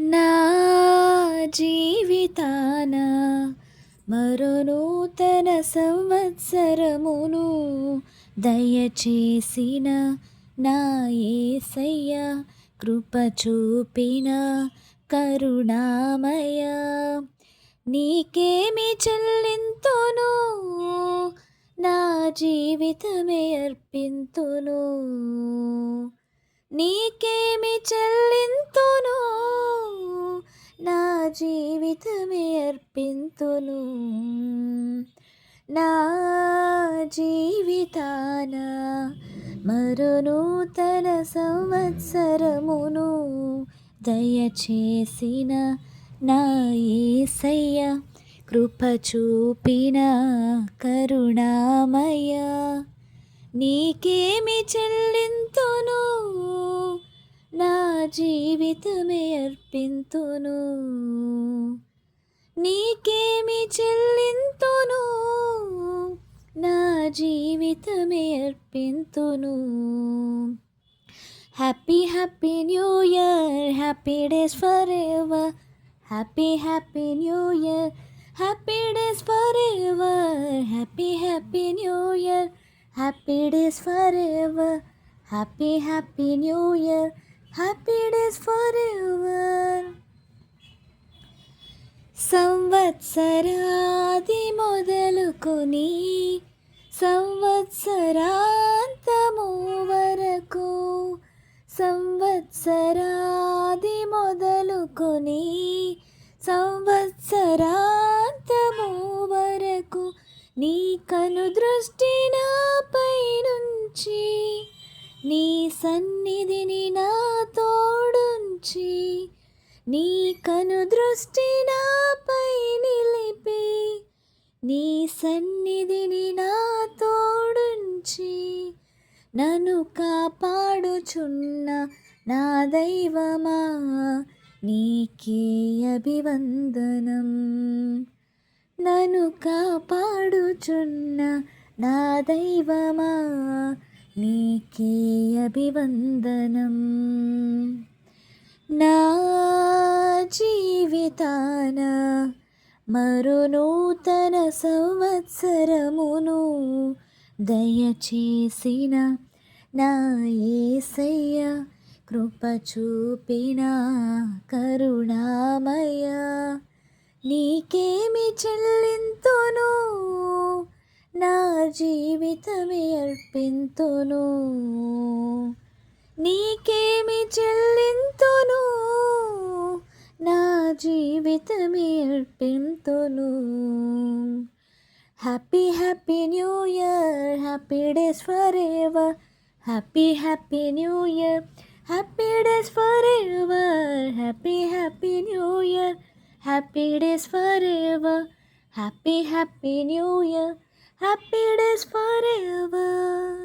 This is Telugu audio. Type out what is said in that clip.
నా జీవితాన మరో నూతన సంవత్సరమును దయచేసిన నా ఏసయ్య కృప చూపిన కరుణామయ. నీకేమి చెల్లింతును? నా జీవితమే అర్పింతును. నీకేమి చెల్లింతును? నా జీవితమే అర్పింతును. నా జీవితాన మరునూతన సంవత్సరమును దయచేసిన నా ఏసయ్య కృప చూపిన కరుణామయ నీకేమి చెల్లింతును? జీవితమే అర్పింతును. నీకేమి చెల్లింతును? నా జీవితమే అర్పింతును. Happy happy new year. Happy days forever happy happy new year. Happy days forever happy happy new year. Happy days forever happy happy new year. Happy days forever సంవత్సరాది మొదలుకొని సంవత్సరాంతము వరకు సంవత్సరాది మొదలుకొని సంవత్సరాంతము వరకు నీ కను దృష్టి నాపై నుంచి నీ సన్నిధిని నా నీ కను దృష్టి నాపై నిలిపి నీ సన్నిధిని నా తోడుంచి నన్ను కాపాడుచున్న నా దైవమా నీకే అభివందనం. నన్ను కాపాడుచున్న నా దైవమా నీకే అభివందనం. నా తాన మరో నూతన సంవత్సరమును దయచేసిన నా ఏసయ్య కృప చూపిన కరుణామయ. నీకేమి చెల్లింతును? నా జీవితమే అర్పింతును. నీకేమి చెల్లింతును? నా జీవితమే అర్పింతును happy happy new year happy days forever happy happy new year happy days forever happy happy new year happy days forever happy happy new year happy days forever